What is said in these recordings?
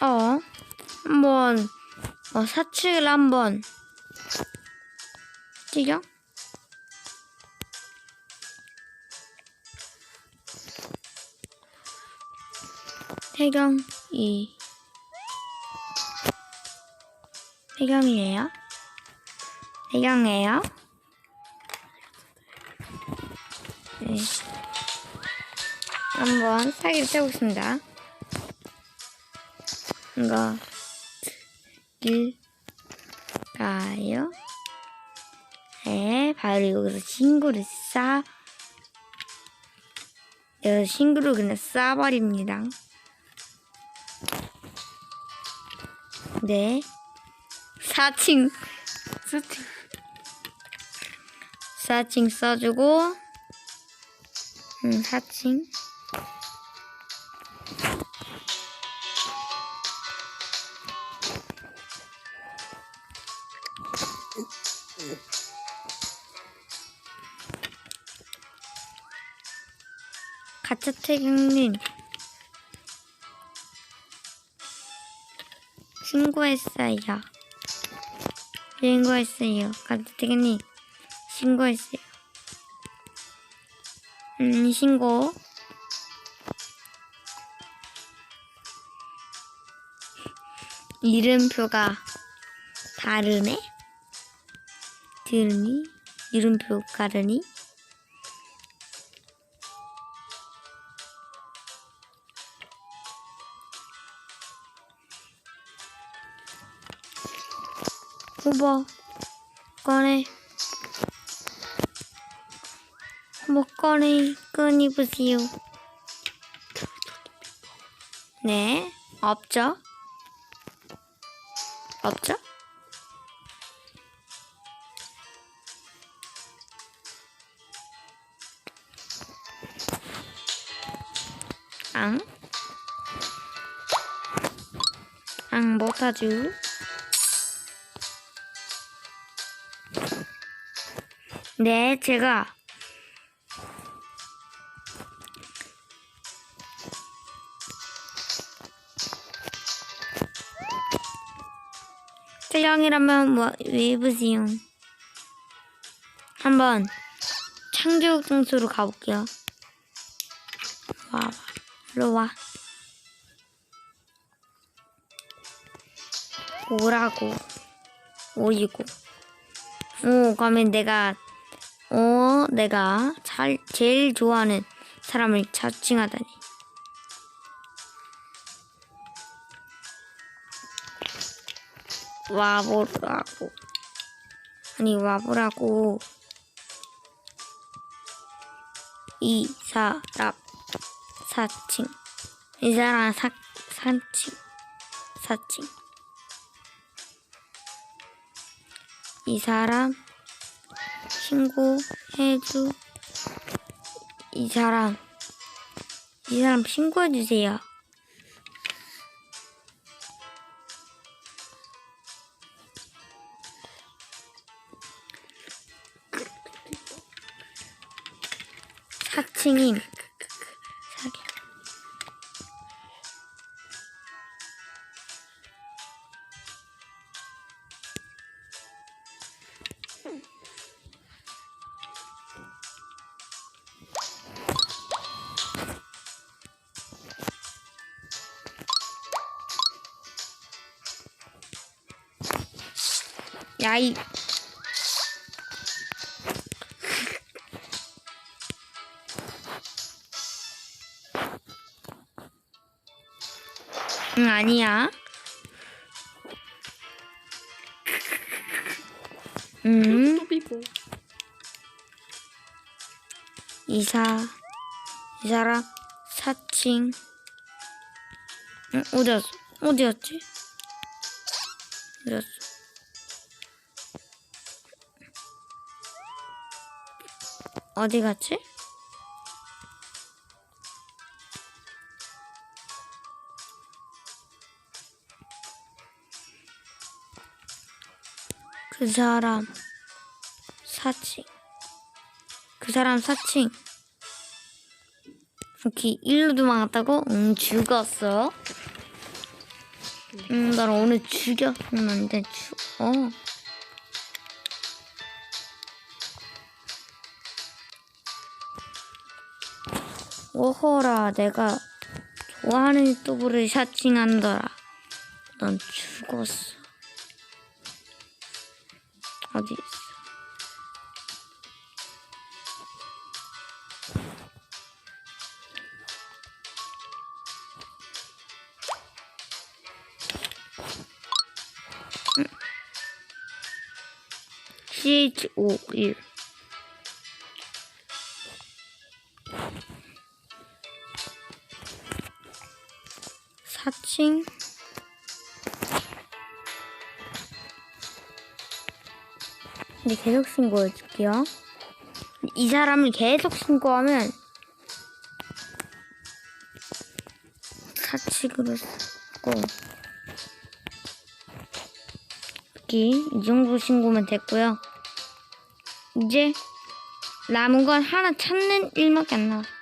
어, 한번, 어, 사측을 한번 찍어? 태경 이, 태경이에요? 태경이에요? 네. 한번 사기를 쳐보겠습니다. 이거 일까요? 네, 바로 여기서 친구를 싸 여기서 친구를 그냥 싸버립니다. 네, 4층 4층 4층 써주고 음, 4층 가짜 태경님 신고했어요. 신고했어요. 가짜 태경님 신고했어요. 음 신고. 이름표가 다르네? 들으니? 이름표 가르니? 후보 꺼내 후보 꺼내 끊이보세요. 네 없죠? 없죠? 앙? 앙 못하죠 네, 제가 태양이라면 뭐 웨이브지요. 한번 창조 등수로 가볼게요. 와, 와, 일로 와. 오라고, 오이고. 오, 그러면 내가 어, 내가 잘, 제일 좋아하는 사람을 자칭하다니. 와보라고. 아니, 와보라고. 이 사람, 사칭. 이 사람 사, 사칭. 사칭. 이 사람, 신고해주. 이 사람. 이 사람 신고해 주세요. 사칭인 야이. 응 아니야. 음. 또비고. 이사 이 사람 사칭. 응, 어디였어 어디였지? 어디였어 어디 갔지? 그 사람 사칭. 그 사람 사칭. 오케이 일로 도망갔다고? 응 죽었어. 음, 날 오늘 죽였는데 죽, 어. 오호라, 내가 좋아하는 유튜브를 샤칭한더라. 넌 죽었어. 어디 있어? CH51 사칭 근데 계속 신고해줄게요. 이 사람을 계속 신고하면 사칙으로 쓰고 이 정도 신고면 됐고요. 이제 남은 건 하나 찾는 일밖에 안 나와.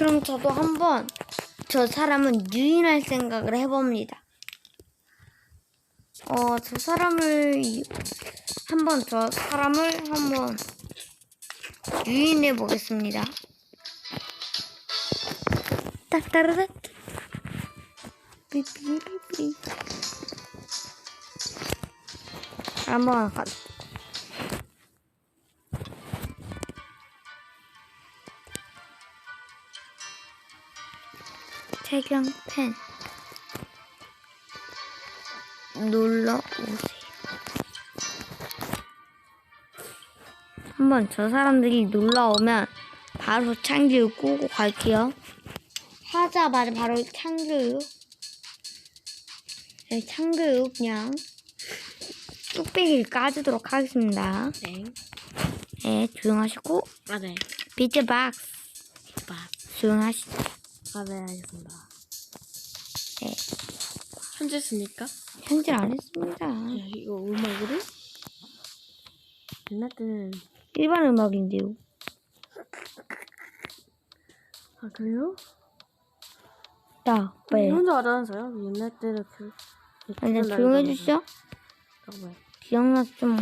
그럼 저도 한번 저 사람은 유인할 생각을 해봅니다. 어, 저 사람을 유- 한번 저 사람을 한번 유인해 보겠습니다. 따따르르 삐삐삐삐 한번 가 태경 펜 놀러 오세요. 한번 저 사람들이 놀러 오면 바로 창규 끄고 갈게요. 하자마자 바로 창규 네, 창교육 그냥 뚝배기를 까주도록 하겠습니다. 네. 네, 조용하시고 아, 네. 비트박스 밥. 조용하시죠. 아, 네, 알겠습니다. 네, 현재 쓰니까? 현질 안 했습니다. 야, 이거 음악으로? 옛날 때는, 일반 음악인데요. 아, 그래요? 야, 네. 왜? 혼자 알아서요? 옛날 때는 그, 아니, 조용해 주시죠. 잠깐만. 기억나 좀